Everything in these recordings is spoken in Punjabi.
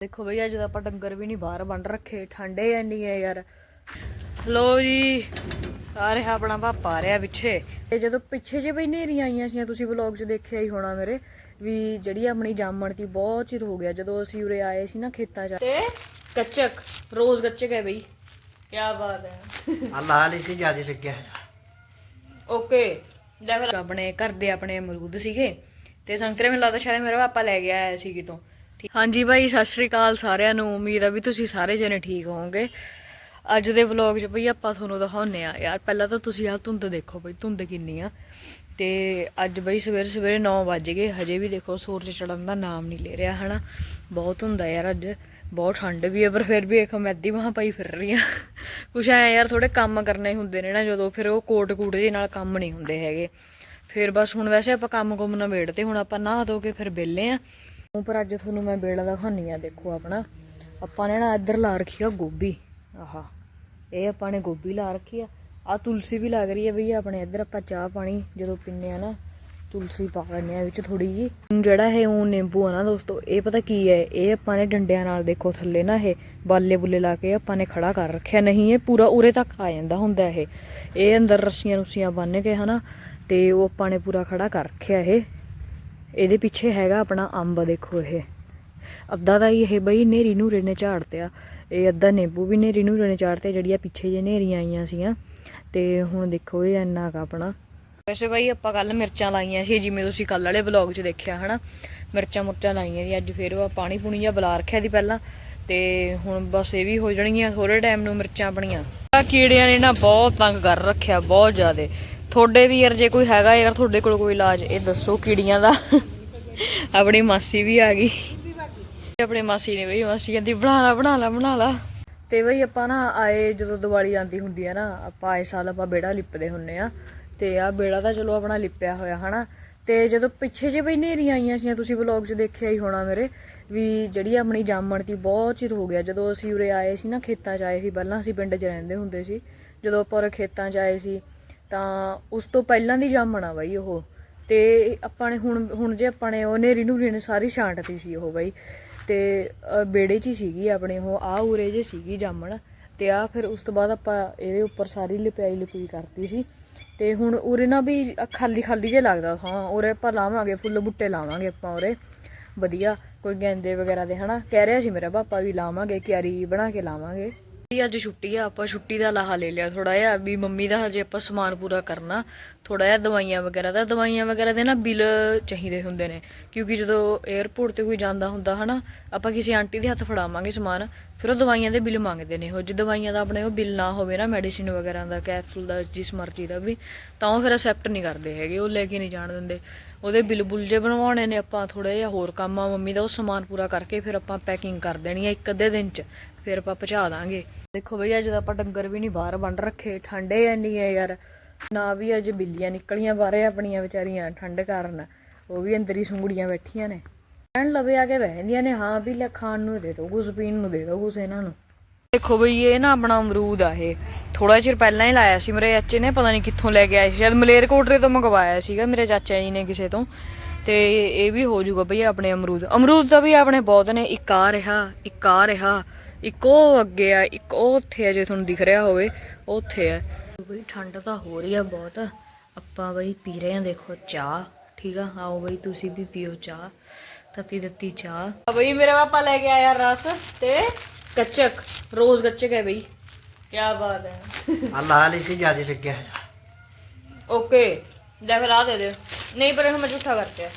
ਦੇਖੋ ਬਈ ਅੱਜ ਤਾਂ ਆਪਾਂ ਡੰਗਰ ਵੀ ਨਹੀਂ ਬਾਹਰ ਬੰਨ ਰੱਖੇ। ਠੰਡੇ ਐਨੀ ਹੈ ਯਾਰ। ਲੋ ਜੀ ਆ ਰਿਹਾ ਆਪਣਾ ਪਾਪਾ ਆ ਰਿਹਾ ਪਿੱਛੇ। ਤੇ ਜਦੋਂ ਪਿੱਛੇ ਜੇ ਬਈ ਨੇਰੀਆਂ ਆਈਆਂ ਸੀ ਤੁਸੀਂ ਵਲੌਗ 'ਚ ਦੇਖਿਆ ਹੀ ਹੋਣਾ ਮੇਰੇ ਵੀ ਜਿਹੜੀ ਆਪਣੀ ਜਾਮਣ ਤੀ ਬਹੁਤ ਚਿਰ ਹੋ ਗਿਆ। ਜਦੋਂ ਅਸੀਂ ਉਰੇ ਆਏ ਸੀ ਨਾ ਖੇਤਾਂ 'ਚ। ਤੇ ਕੱਚਕ ਰੋਜ਼ ਗੱਚਕ ਹੈ ਬਈ। ਕੀ ਬਾਤ ਹੈ ਆ ਲਾਲ ਇਸੇ ਜ਼ਿਆਦਾ ਲੱਗਿਆ ਓਕੇ ਲੈ। ਫਿਰ ਆਪਣੇ ਘਰ ਦੇ ਆਪਣੇ ਅਮਰੂਦ ਸੀਗੇ। ਤੇ ਸੰਤਰੇ ਮੈਨੂੰ ਲੱਗਦਾ ਸ਼ਾਇਦ ਮੇਰਾ ਪਾਪਾ ਲੈ ਗਿਆ ਆਇਆ ਸੀ ਕਿਤੋਂ। ਹਾਂਜੀ ਬਾਈ ਸਤਿ ਸ੍ਰੀ ਅਕਾਲ ਸਾਰਿਆਂ ਨੂੰ। ਉਮੀਦ ਆ ਵੀ ਤੁਸੀਂ ਸਾਰੇ ਜਣੇ ਠੀਕ ਹੋਵੋਗੇ। ਅੱਜ ਦੇ ਵਲੌਗ 'ਚ ਬਈ ਆਪਾਂ ਤੁਹਾਨੂੰ ਦਿਖਾਉਨੇ ਆ ਯਾਰ, ਪਹਿਲਾਂ ਤਾਂ ਤੁਸੀਂ ਆਹ ਧੁੰਦ ਦੇਖੋ ਬਈ ਧੁੰਦ ਕਿੰਨੀ ਆ। ਤੇ ਅੱਜ ਬਈ ਸਵੇਰੇ ਸਵੇਰੇ 9 ਵਜ ਗਏ। ਹਜੇ ਵੀ ਦੇਖੋ ਸੂਰਜ ਚੜਨ ਦਾ ਨਾਮ ਨਹੀਂ ਲੈ ਰਿਹਾ, ਹਨਾ। ਬਹੁਤ ਹੁੰਦਾ ਯਾਰ ਅੱਜ। ਬਹੁਤ ਠੰਡ ਵੀ ਹੈ ਪਰ ਫਿਰ ਵੀ ਦੇਖੋ ਮੈਂ ਅੱਧੀ ਬਾਹਾਂ ਪਾਈ ਫਿਰ ਰਹੀ ਆ। ਕੁਛ ਐ ਯਾਰ ਥੋੜੇ ਕੰਮ ਕਰਨੇ ਹੁੰਦੇ ਨੇ ਨਾ ਜਦੋਂ, ਫਿਰ ਉਹ ਕੋਟ ਕੂਟ ਜੇ ਨਾਲ ਕੰਮ ਨਹੀਂ ਹੁੰਦੇ ਹੈਗੇ। ਫਿਰ ਬਸ ਹੁਣ ਵੈਸੇ ਆਪਾਂ ਕੰਮ ਕੁਮ ਨਾ ਤੇ ਹੁਣ ਆਪਾਂ ਨਹਾ ਧੋ ਕੇ ਫਿਰ ਵਿਹਲੇ ਆ। ਪਰ ਅੱਜ ਤੁਹਾਨੂੰ ਮੈਂ ਬੇੜਾ ਦਿਖਾਉਣੀ ਆ, ਦੇਖੋ ਆਪਣਾ। ਆਪਾਂ ਨੇ ਨਾ ਇੱਧਰ ਲਾ ਰੱਖੀ ਆ ਗੋਭੀ। ਆਹਾ, ਇਹ ਆਪਾਂ ਨੇ ਗੋਭੀ ਲਾ ਰੱਖੀ ਆ। ਆ ਤੁਲਸੀ ਵੀ ਲੱਗ ਰਹੀ ਹੈ ਬਈ, ਆਪਣੇ ਇੱਧਰ ਆਪਾਂ ਚਾਹ ਪਾਣੀ ਜਦੋਂ ਪੀਂਦੇ ਆ ਨਾ, ਤੁਲਸੀ ਪਾ ਲੈਂਦੇ ਆ ਵਿੱਚ ਥੋੜੀ ਜੀ ਜਿਹੜਾ ਇਹ ਉਹ ਨਿੰਬੂ ਆ ਨਾ ਦੋਸਤੋ, ਇਹ ਪਤਾ ਕੀ ਹੈ ਇਹ ਆਪਾਂ ਨੇ ਡੰਡਿਆਂ ਨਾਲ ਦੇਖੋ ਥੱਲੇ ਨਾ ਇਹ ਬਾਲੇ ਬੁੱਲੇ ਲਾ ਕੇ ਆਪਾਂ ਨੇ ਖੜਾ ਕਰ ਰੱਖਿਆ। ਨਹੀਂ, ਇਹ ਪੂਰਾ ਉਰੇ ਤੱਕ ਆ ਜਾਂਦਾ ਹੁੰਦਾ ਇਹ। ਇਹ ਅੰਦਰ ਰੱਸੀਆਂ ਰੁੱਸੀਆਂ ਬੰਨ ਕੇ ਹਨਾ, ਤੇ ਉਹ ਆਪਾਂ ਨੇ ਪੂਰਾ ਖੜਾ ਕਰ ਰੱਖਿਆ ਇਹ। ਇਹਦੇ ਪਿੱਛੇ ਹੈਗਾ ਆਪਣਾ ਅੰਬ, ਦੇਖੋ ਇਹ। ਅੱਧਾ ਤਾਂ ਇਹ ਬਈ ਨੇਰੀ ਨੂਰੇ ਨੇ ਝਾੜਤੇ ਆ ਇਹ ਅੱਧਾ ਨਿੰਬੂ ਵੀ ਨੇਰੀ ਨੂਰੇ ਨੇ ਝਾੜਤੇ ਜਿਹੜੀਆਂ ਪਿੱਛੇ ਜੇ ਨੇਰੀਆਂ ਆਈਆਂ ਸੀਆਂ ਤੇ ਹੁਣ ਦੇਖੋ ਇਹ ਇੰਨਾ ਕਾ ਆਪਣਾ। ਵੈਸੇ ਬਈ ਆਪਾਂ ਕੱਲ ਮਿਰਚਾਂ ਲਾਈਆਂ ਸੀ, ਜਿਵੇਂ ਤੁਸੀਂ ਕੱਲ ਵਾਲੇ ਵਲੌਗ 'ਚ ਦੇਖਿਆ, ਹਨਾ? ਮਿਰਚਾਂ ਮੁਰਚਾਂ ਲਾਈਆਂ ਸੀ, ਅੱਜ ਫੇਰ ਪਾਣੀ ਪੂਣੀ ਜਿਹਾ ਬੁਲਾ ਰੱਖਿਆ ਦੀ ਪਹਿਲਾਂ। ਤੇ ਹੁਣ ਬਸ ਇਹ ਵੀ ਹੋ ਜਾਣਗੀਆਂ ਥੋੜੇ ਟਾਈਮ ਨੂੰ ਮਿਰਚਾਂ ਆਪਣੀਆਂ ਕੀੜਿਆਂ ਨੇ ਨਾ ਬਹੁਤ ਤੰਗ ਕਰ ਰੱਖਿਆ, ਬਹੁਤ ਜ਼ਿਆਦੇ। ਤੁਹਾਡੇ ਵੀ ਯਾਰ ਜੇ ਕੋਈ ਹੈਗਾ ਯਾਰ, ਤੁਹਾਡੇ ਕੋਲ ਕੋਈ ਇਲਾਜ, ਇਹ ਦੱਸੋ ਕੀੜੀਆਂ ਦਾ। ਆਪਣੀ ਮਾਸੀ ਵੀ ਆ ਗਈ। ਆਪਣੀ ਮਾਸੀ ਨੇ ਬਈ ਮਾਸੀ ਕਹਿੰਦੀ, ਬਣਾ ਲਾ ਬਣਾ ਲਾ ਬਣਾ ਲਾ। ਤੇ ਬਈ ਆਪਾਂ ਨਾ ਆਏ ਜਦੋਂ ਦੀਵਾਲੀ ਆਂਦੀ ਹੁੰਦੀ ਆ ਨਾ, ਆਪਾਂ ਆਏ ਸਾਲ ਆਪਾਂ ਬੇੜਾ ਲਿਪਦੇ ਹੁੰਨੇ ਆ। ਤੇ ਆ ਬੇੜਾ ਤਾਂ ਚਲੋ ਆਪਣਾ ਲਿਪਿਆ ਹੋਇਆ, ਹਨਾ? ਤੇ ਜਦੋਂ ਪਿੱਛੇ ਜੇ ਬਈ ਨੇਰੀਆਂ ਆਈਆਂ ਸੀ ਤੁਸੀਂ ਵਲੌਗ 'ਚ ਦੇਖਿਆ ਹੀ ਹੋਣਾ ਮੇਰੇ, ਵੀ ਜਿਹੜੀ ਆਪਣੀ ਜਾਮਣ ਤੀ ਬਹੁਤ ਚਿਰ ਹੋ ਗਿਆ। ਜਦੋਂ ਅਸੀਂ ਉਰੇ ਆਏ ਸੀ ਨਾ, ਖੇਤਾਂ 'ਚ ਆਏ ਸੀ, ਪਹਿਲਾਂ ਅਸੀਂ ਪਿੰਡ 'ਚ ਰਹਿੰਦੇ ਹੁੰਦੇ ਸੀ। ਜਦੋਂ ਆਪਾਂ ਉਰੇ ਖੇਤਾਂ 'ਚ ਆਏ ਸੀ ਤਾਂ ਉਸ ਤੋਂ ਪਹਿਲਾਂ ਦੀ ਜਾਮਣ ਆ ਬਾਈ ਉਹ। ਤੇ ਆਪਾਂ ਨੇ ਹੁਣ ਹੁਣ ਜੇ ਆਪਾਂ ਨੇ ਉਹ ਨੇਰੀ ਨੂਰੀ ਨੇ ਸਾਰੀ ਛਾਂਟਤੀ ਸੀ ਉਹ ਬਾਈ। ਤੇ ਅ, ਬੇੜੇ 'ਚ ਹੀ ਸੀਗੀ ਆਪਣੇ ਉਹ ਆ ਉਰੇ ਜੇ ਸੀਗੀ ਜਾਮਣ। ਤੇ ਆ ਫਿਰ ਉਸ ਤੋਂ ਬਾਅਦ ਆਪਾਂ ਇਹਦੇ ਉੱਪਰ ਸਾਰੀ ਲਿਪਾਈ ਲਿਪੀ ਕਰਤੀ ਸੀ। ਤੇ ਹੁਣ ਉਰੇ ਨਾ ਵੀ ਖਾਲੀ ਖਾਲੀ ਜੇ ਲੱਗਦਾ ਹਾਂ ਉਰੇ ਆਪਾਂ ਲਾਵਾਂਗੇ ਫੁੱਲ ਬੁੱਟੇ ਲਾਵਾਂਗੇ ਆਪਾਂ ਉਰੇ। ਵਧੀਆ ਕੋਈ ਗੈਂਦੇ ਵਗੈਰਾ ਦੇ ਹਨਾ? ਕਹਿ ਰਿਹਾ ਸੀ ਮੇਰਾ ਪਾਪਾ ਵੀ ਲਾਵਾਂਗੇ ਕਿਆਰੀ ਬਣਾ ਕੇ ਲਾਵਾਂਗੇ। ਵੀ ਅੱਜ ਛੁੱਟੀ ਆ, ਆਪਾਂ ਛੁੱਟੀ ਦਾ ਲਾਹਾ ਲੈ ਲਿਆ ਥੋੜਾ ਜਿਹਾ, ਵੀ ਮੰਮੀ ਦਾ ਹਜੇ ਆਪਾਂ ਸਮਾਨ ਪੂਰਾ ਕਰਨਾ। ਥੋੜਾ ਜਿਹਾ ਦਵਾਈਆਂ ਵਗੈਰਾ ਦਾ, ਦਵਾਈਆਂ ਵਗੈਰਾ ਦੇ ਨਾ ਬਿੱਲ ਚਾਹੀਦੇ ਹੁੰਦੇ ਨੇ। ਕਿਉਂਕਿ ਜਦੋਂ 에어ਪੋਰਟ ਤੇ ਕੋਈ ਜਾਂਦਾ ਹੁੰਦਾ ਹਨਾ, ਆਪਾਂ ਕਿਸੇ ਆਂਟੀ ਦੇ ਹੱਥ ਫੜਾਵਾਂਗੇ ਸਮਾਨ, ਫਿਰ ਉਹ ਦਵਾਈਆਂ ਦੇ ਬਿੱਲ ਮੰਗਦੇ ਨੇ। ਉਹ ਜੇ ਦਵਾਈਆਂ ਦਾ ਆਪਣੇ ਉਹ ਬਿੱਲ ਨਾ ਹੋਵੇ ਨਾ ਮੈਡੀਸਿਨ ਵਗੈਰਾ ਦਾ ਕੈਪਸੂਲ ਦਾ, ਜਿਸ ਮਰਜ਼ੀ ਦਾ ਵੀ, ਤਾਂ ਉਹ ਫਿਰ ਅਸੈਪਟ ਨਹੀਂ ਕਰਦੇ ਹੈਗੇ, ਉਹ ਲੈ ਕੇ ਨਹੀਂ ਜਾਣ ਦਿੰਦੇ। ਉਹਦੇ ਬਿੱਲ ਬੁੱਲ ਜੇ ਬਣਵਾਉਣੇ ਨੇ ਆਪਾਂ ਥੋੜਾ ਜਿਹਾ ਹੋਰ ਕੰਮ ਆ ਮੰਮੀ ਦਾ, ਉਹ ਸਮਾਨ ਪੂਰਾ ਕਰਕੇ ਫਿਰ ਆਪਾਂ ਪੈਕਿੰਗ ਕਰ ਦੇਣੀ ਆ ਇੱਕ ਅੱਧੇ ਦਿਨ ਚ। ਫਿਰ ਆਪਾਂ ਪਹੁੰਚਾ ਦਾਂਗੇ। ਦੇਖੋ ਬਈ, ਅੱਜ ਤਾਂ ਆਪਾਂ ਡੰਗਰ ਵੀ ਨਹੀਂ ਬਾਹਰ ਬੰਨ ਰੱਖੇ। ਠੰਡੇ ਐਨੀ ਹੈ ਯਾਰ। ਨਾ ਵੀ ਅੱਜ ਬਿੱਲੀਆਂ ਨਿਕਲੀਆਂ ਬਾਹਰੇ ਆਪਣੀਆਂ ਵਿਚਾਰੀਆਂ, ਠੰਡ ਕਾਰਨ। ਉਹ ਵੀ ਅੰਦਰ ਹੀ ਸੁੰਗੜੀਆਂ ਬੈਠੀਆਂ ਨੇ। ਕਹਿਣ ਲਵੇ ਆ ਕੇ ਬਹਿੰਦੀਆਂ ਨੇ, ਹਾਂ ਵੀ ਲੈ ਖਾਣ ਨੂੰ ਦੇ ਦਿਓ ਕੁਝ ਪੀਣ ਨੂੰ ਦੇ ਦਿਓ ਕੁਝ ਇਹਨਾਂ ਨੂੰ। ਦੇਖੋ ਬਈ, ਇਹ ਨਾ ਆਪਣਾ ਅਮਰੂਦ ਆ ਇਹ। ਥੋੜਾ ਚਿਰ ਪਹਿਲਾਂ ਹੀ ਲਾਇਆ ਸੀ ਮੇਰੇ ਚਾਚੇ ਨੇ, ਪਤਾ ਨਹੀਂ ਕਿੱਥੋਂ ਲੈ ਕੇ ਆਇਆ ਸੀ। ਸ਼ਾਇਦ ਮਲੇਰਕੋਟਲੇ ਤੋਂ ਮੰਗਵਾਇਆ ਸੀਗਾ ਮੇਰੇ ਚਾਚਾ ਜੀ ਨੇ ਕਿਸੇ ਤੋਂ। ਤੇ ਇਹ ਵੀ ਹੋ ਜਾਊਗਾ ਬਈ ਆਪਣੇ ਅਮਰੂਦ। ਅਮਰੂਦ ਤਾਂ ਵੀ ਆਪਣੇ ਬਹੁਤ ਨੇ, ਇੱਕ ਆ ਰਿਹਾ, ਇੱਕ ਆ ਰਿਹਾ। ਇੱਕ ਉਹ ਅੱਗੇ ਆ ਇੱਕ ਉਹ ਉੱਥੇ ਆ ਜੇ ਤੁਹਾਨੂੰ ਦਿਖ ਰਿਹਾ ਹੋਵੇ ਉਹ ਉੱਥੇ ਆ। ਬਈ ਠੰਡ ਤਾਂ ਹੋ ਰਹੀ ਆ ਬਹੁਤ। ਆਪਾਂ ਬਈ ਪੀ ਰਹੇ ਆ ਦੇਖੋ ਚਾਹ ਠੀਕ ਆ? ਆਓ ਬਈ ਤੁਸੀਂ ਵੀ ਪੀਓ ਚਾਹ ਤਤੀ ਤਤੀ ਚਾਹ। ਆ ਬਈ ਮੇਰੇ ਪਾਪਾ ਲੈ ਕੇ ਆਇਆ ਰਸ ਤੇ ਗੱਚਕ ਰੋਜ਼ ਗੱਚਕ ਹੈ ਬਈ। ਕੀ ਬਾਤ ਹੈ। ਆ ਲਾਲ ਇਸੇ ਜ਼ਿਆਦਾ ਲੱਗਿਆ ਓਕੇ ਲੈ ਫਿਰ ਆ ਦੇ ਦਿਓ। ਨਹੀਂ ਪਰ ਹੁਣ ਮੈਂ ਝੂਠਾ ਕਰਤਿਆ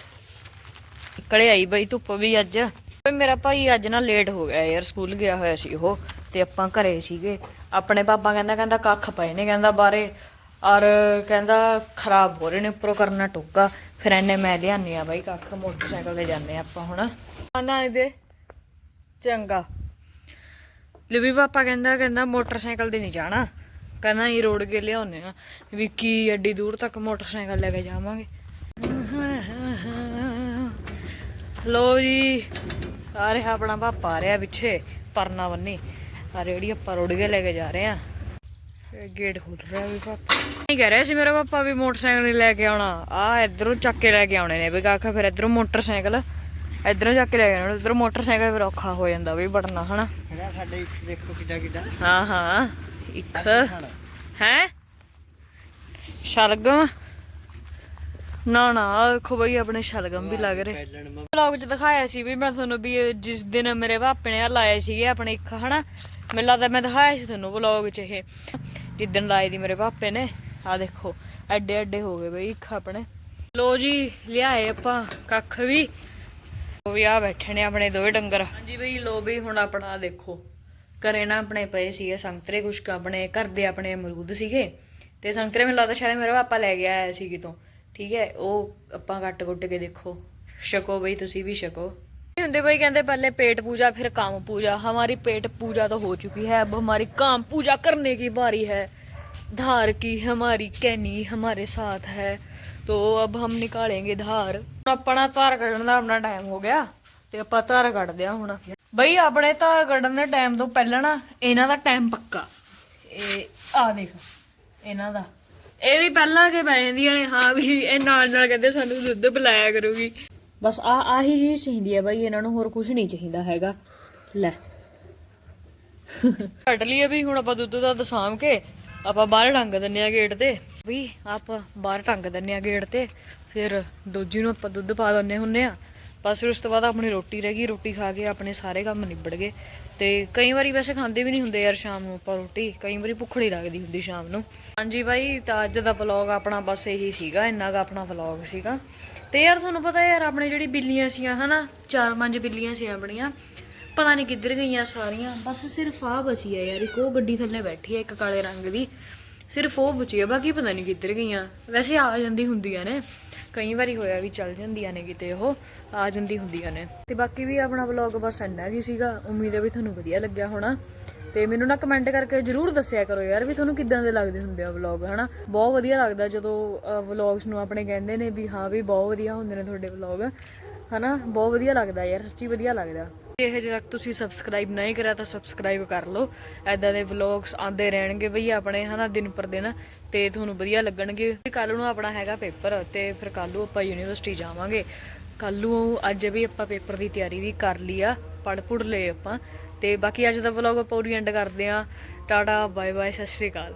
ਨਿਕਲੇ ਆਈ ਬਈ ਧੁੱਪ ਵੀ ਅੱਜ। ਮੇਰਾ ਭਾਈ ਅੱਜ ਨਾ ਲੇਟ ਹੋ ਗਿਆ ਯਾਰ ਸਕੂਲ ਗਿਆ ਹੋਇਆ ਸੀ ਉਹ ਤੇ ਆਪਾਂ ਘਰੇ ਸੀਗੇ। ਆਪਣੇ ਪਾਪਾ ਕਹਿੰਦਾ ਕਹਿੰਦਾ ਕੱਖ ਪਏ ਨੇ, ਕਹਿੰਦਾ ਬਾਰੇ ਔਰ ਕਹਿੰਦਾ ਖਰਾਬ ਹੋ ਰਹੇ ਨੇ, ਉੱਪਰੋਂ ਕਰਨਾ ਟੋਕਾ। ਫਿਰ ਐਨੇ ਮੈਂ ਲਿਆਨੀ ਆ ਬਾਈ ਕੱਖ, ਮੋਟਰਸਾਈਕਲ ਤੇ ਜਾਂਦੇ ਆ ਆਪਾਂ ਹੁਣ। ਆਨਾ ਇਹਦੇ ਚੰਗਾ। ਲਿਵੀ ਪਾਪਾ ਕਹਿੰਦਾ ਕਹਿੰਦਾ ਮੋਟਰਸਾਈਕਲ ਤੇ ਨਹੀਂ ਜਾਣਾ। ਕਹਿੰਦਾ ਇਹ ਰੋਡ ਕੇ ਲਿਆਉਨੇ ਆ ਵੀ ਕੀ ਐਡੀ ਦੂਰ ਤੱਕ ਮੋਟਰਸਾਈਕਲ ਲੈ ਕੇ ਜਾਵਾਂਗੇ। ਲੋ ਜੀ ਆ ਰਿਹਾ ਆਪਣਾ ਪਾਪਾ ਆ ਰਿਹਾ ਪਿੱਛੇ ਪਰਨਾ ਬੰਨੀ। ਆ ਰੇੜੀ ਆਪਾਂ ਰੋਡ ਕੇ ਲੈ ਕੇ ਜਾ ਰਹੇ ਆ ਗੇਟ ਖੁੱਲ ਰਿਹਾ ਵੀ ਪਾਪਾ ਨਹੀਂ ਕਹਿ ਰਿਹਾ ਸੀ ਮੇਰਾ ਪਾਪਾ ਵੀ ਮੋਟਰਸਾਈਕਲ ਨਹੀਂ ਲੈ ਕੇ ਆਉਣਾ। ਆ ਇਧਰੋਂ ਚੱਕ ਕੇ ਲੈ ਕੇ ਆਉਣੇ ਨੇ ਵੀ ਕਾਕਾ ਫਿਰ ਇਧਰੋਂ ਮੋਟਰਸਾਈਕਲ ਇਧਰੋਂ ਜਾ ਕੇ ਲੈ ਜਾਣਾ ਉਧਰ ਮੋਟਰਸਾਈਕਲ ਫਿਰ ਔਖਾ ਹੋ ਜਾਂਦਾ ਬਈ ਵੜਨਾ ਹਨਾ? ਸਾਡੇ ਇੱਥੇ ਦੇਖੋ ਕਿੱਡਾ ਕਿੱਡਾ। ਹਾਂ ਹਾਂ ਇੱਕ ਹੈ? ਸ਼ਲਗਮ। ਨਾ ਨਾ ਆਹ ਦੇਖੋ ਬਈ ਆਪਣੇ ਸ਼ਲਗਮ ਵੀ ਲੱਗ ਰਹੇ। ਵਲੌਗ ਚ ਦਿਖਾਇਆ ਸੀ ਵੀ ਮੈਂ ਤੁਹਾਨੂੰ ਵੀ ਇਹ ਜਿਸ ਦਿਨ ਮੇਰੇ ਭਾਪੇ ਨੇ ਆਹ ਲਾਏ ਸੀਗੇ ਆਪਣੇ ਇੱਕ ਹਨਾ? ਮੈਨੂੰ ਲੱਗਦਾ ਮੈਂ ਦਿਖਾਇਆ ਸੀ ਤੁਹਾਨੂੰ ਵਲੌਗ ਚ ਇਹ। ਜਿੱਦਣ ਲਾਏ ਦੀ ਮੇਰੇ ਭਾਪੇ ਨੇ। ਆ ਦੇਖੋ ਐਡੇ ਐਡੇ ਹੋ ਗਏ ਬਈ ਇੱਕ ਆਪਣੇ। ਲੋ ਜੀ ਲਿਆਏ ਆਪਾਂ ਕੱਖ ਵੀ। ਉਹ ਵੀ ਆ ਬੈਠੇ ਨੇ ਆਪਣੇ ਦੋਵੇਂ ਡੰਗਰ। ਹਾਂਜੀ ਬਈ ਲੋ ਵੀ ਹੁਣ ਆਪਣਾ ਦੇਖੋ। ਘਰੇ ਨਾ ਆਪਣੇ ਪਏ ਸੀਗੇ ਸੰਤਰੇ ਕੁਛ ਕੁ ਆਪਣੇ ਘਰ ਦੇ ਆਪਣੇ ਅਮਰੂਦ ਸੀਗੇ। ਤੇ ਸੰਤਰੇ ਮੈਨੂੰ ਲੱਗਦਾ ਸ਼ਾਇਦ ਮੇਰਾ ਪਾਪਾ ਲੈ ਗਿਆ ਆਇਆ ਸੀ ਕਿਤੋਂ ਠੀਕ ਹੈ ਉਹ ਆਪਾਂ ਕੱਟ ਕੁੱਟ ਕੇ ਦੇਖੋ ਛਕੋ ਬਈ ਤੁਸੀਂ ਵੀ ਛਕੋ नहीं ਹੁੰਦੇ ਬਈ ਕਹਿੰਦੇ ਪਹਿਲੇ पेट पूजा फिर काम पूजा हमारी पेट पूजा तो हो चुकी है अब हमारी काम पूजा करने की बारी है धार की हमारी कैनी हमारे साथ है तो अब हम निकालेंगे धार ਆਪਣਾ ਧਾਰ ਕੱਢਣ ਦਾ ਆਪਣਾ ਟਾਈਮ ਹੋ ਗਿਆ ਤੇ ਆਪਾਂ ਧਾਰ ਕੱਢਦੇ ਆ ਹੁਣ ਬਈ ਆਪਣੇ ਧਾਰ ਕੱਢਣ ਦੇ ਟਾਈਮ ਤੋਂ ਪਹਿਲਾਂ ਨਾ ਇਹਨਾਂ ਦਾ ਟਾਈਮ ਪੱਕਾ ਇਹ ਆ ਦੇਖ ਇਹਨਾਂ ਦਾ ਇਹ ਵੀ ਪਹਿਲਾਂ ਕੇ ਬੈ ਜਾਂਦੀਆਂ ਨੇ ਹਾਂ ਵੀ ਇਹ ਨਾਲ ਨਾਲ ਕਹਿੰਦੇ ਸਾਨੂੰ ਦੁੱਧ ਪਿਲਾਇਆ ਕਰੂਗੀ। ਬਸ ਆ ਆਹੀ ਚੀਜ਼ ਚਾਹੀਦੀ ਹੈ ਬਾਈ ਇਹਨਾਂ ਨੂੰ ਹੋਰ ਕੁਝ ਨਹੀਂ ਚਾਹੀਦਾ ਹੈਗਾ। ਲੈ। ਕੱਢ ਲਈਏ ਵੀ ਹੁਣ ਆਪਾਂ ਦੁੱਧ ਦਾ ਦਸਾਮ ਕੇ ਆਪਾਂ ਬਾਹਰ ਟੰਗ ਦਿੰਨੇ ਆ ਗੇਟ ਤੇ। ਵੀ ਆਪਾਂ ਬਾਹਰ ਟੰਗ ਦਿੰਨੇ ਆ ਗੇਟ ਤੇ ਫਿਰ ਦੋਜੀ ਨੂੰ ਆਪਾਂ ਦੁੱਧ ਪਾ ਦਿੰਨੇ ਹੁੰਨੇ ਆ। ਬਸ ਫਿਰ ਉਸ ਤੋਂ ਬਾਅਦ ਆਪਣੀ ਰੋਟੀ ਰਹਿ ਗਈ, ਰੋਟੀ ਖਾ ਕੇ ਆਪਣੇ ਸਾਰੇ ਕੰਮ ਨਿਬੜ ਗਏ। ਤੇ ਕਈ ਵਾਰੀ ਵੈਸੇ ਖਾਂਦੇ ਵੀ ਨਹੀਂ ਹੁੰਦੇ ਯਾਰ ਸ਼ਾਮ ਨੂੰ ਆਪਾਂ ਰੋਟੀ, ਕਈ ਵਾਰੀ ਭੁੱਖ ਨਹੀਂ ਲੱਗਦੀ ਹੁੰਦੀ ਸ਼ਾਮ ਨੂੰ। ਹਾਂਜੀ ਬਾਈ, ਤਾਂ ਅੱਜ ਦਾ ਵਲੌਗ ਆਪਣਾ ਬਸ ਇਹੀ ਸੀਗਾ, ਇੰਨਾ ਕੁ ਆਪਣਾ ਵਲੌਗ ਸੀਗਾ। ਤੇ ਯਾਰ ਤੁਹਾਨੂੰ ਪਤਾ ਯਾਰ ਆਪਣੇ ਜਿਹੜੀ ਬਿੱਲੀਆਂ ਸੀਆਂ, ਹਨਾ, ਚਾਰ ਪੰਜ ਬਿੱਲੀਆਂ ਸੀ ਆਪਣੀਆਂ, ਪਤਾ ਨਹੀਂ ਕਿੱਧਰ ਗਈਆਂ ਸਾਰੀਆਂ, ਬਸ ਸਿਰਫ ਆ ਬਚੀ ਆ ਯਾਰ, ਇੱਕ ਉਹ ਗੱਡੀ ਥੱਲੇ ਬੈਠੀ ਆ, ਇੱਕ ਕਾਲੇ ਰੰਗ ਦੀ। ਸਿਰਫ ਉਹ ਬਚੀ ਆ ਬਾਕੀ ਪਤਾ ਨਹੀਂ ਕਿੱਧਰ ਗਈਆਂ। ਵੈਸੇ ਆ ਜਾਂਦੀ ਹੁੰਦੀਆਂ ਨੇ। ਕਈ ਵਾਰੀ ਹੋਇਆ ਵੀ ਚੱਲ ਜਾਂਦੀਆਂ ਨੇ ਕਿਤੇ ਉਹ, ਆ ਜਾਂਦੀ ਹੁੰਦੀਆਂ ਨੇ। ਤੇ ਬਾਕੀ ਵੀ ਆਪਣਾ ਵਲੌਗ ਬਸ ਇੰਨਾ ਹੀ ਸੀਗਾ। ਉਮੀਦ ਹੈ ਵੀ ਤੁਹਾਨੂੰ ਵਧੀਆ ਲੱਗਿਆ ਹੋਣਾ। ਤੇ ਮੈਨੂੰ ਨਾ ਕਮੈਂਟ ਕਰਕੇ ਜਰੂਰ ਦੱਸਿਆ ਕਰੋ ਯਾਰ ਵੀ ਤੁਹਾਨੂੰ ਕਿੱਦਾਂ ਦੇ ਲੱਗਦੇ ਹੁੰਦੇ ਆ ਵਲੌਗ ਹਨਾ? ਬਹੁਤ ਵਧੀਆ ਲੱਗਦਾ ਜਦੋਂ ਵਲੌਗਸ ਨੂੰ ਆਪਣੇ ਕਹਿੰਦੇ ਨੇ ਵੀ ਹਾਂ ਵੀ ਬਹੁਤ ਵਧੀਆ ਹੁੰਦੇ ਨੇ ਤੁਹਾਡੇ ਵਲੌਗ ਹਨਾ? ਬਹੁਤ ਵਧੀਆ ਲੱਗਦਾ ਯਾਰ, ਸੱਚੀ ਵਧੀਆ ਲੱਗਦਾ। ਇਹ ਜੇ ਤੱਕ ਤੁਸੀਂ ਸਬਸਕ੍ਰਾਈਬ ਨਹੀਂ ਕਰਿਆ ਤਾਂ ਸਬਸਕ੍ਰਾਈਬ ਕਰ ਲਓ। ਐਦਾਂ ਦੇ ਵਲੌਗਸ ਆਉਂਦੇ ਰਹਿਣਗੇ ਬਈ ਆਪਣੇ, ਹਨਾ, ਦਿਨ ਪਰ ਦਿਨ ਤੇ ਤੁਹਾਨੂੰ ਵਧੀਆ ਲੱਗਣਗੇ। ਕੱਲ ਨੂੰ ਆਪਣਾ ਹੈਗਾ ਪੇਪਰ ਤੇ ਫਿਰ ਕੱਲ ਨੂੰ ਆਪਾਂ ਯੂਨੀਵਰਸਿਟੀ ਜਾਵਾਂਗੇ। ਕੱਲ ਨੂੰ ਅੱਜ ਵੀ ਆਪਾਂ ਪੇਪਰ ਦੀ ਤਿਆਰੀ ਵੀ ਕਰ ਲਈ ਆ ਪੜ ਪੁੜ ਲਏ ਆਪਾਂ। ਤੇ ਬਾਕੀ ਅੱਜ ਦਾ ਵਲੌਗ ਆਪਾਂ ਉਰੀ ਐਂਡ ਕਰਦੇ ਆ ਟਾਟਾ ਬਾਏ ਬਾਏ ਸਤਿ ਸ਼੍ਰੀ ਅਕਾਲ।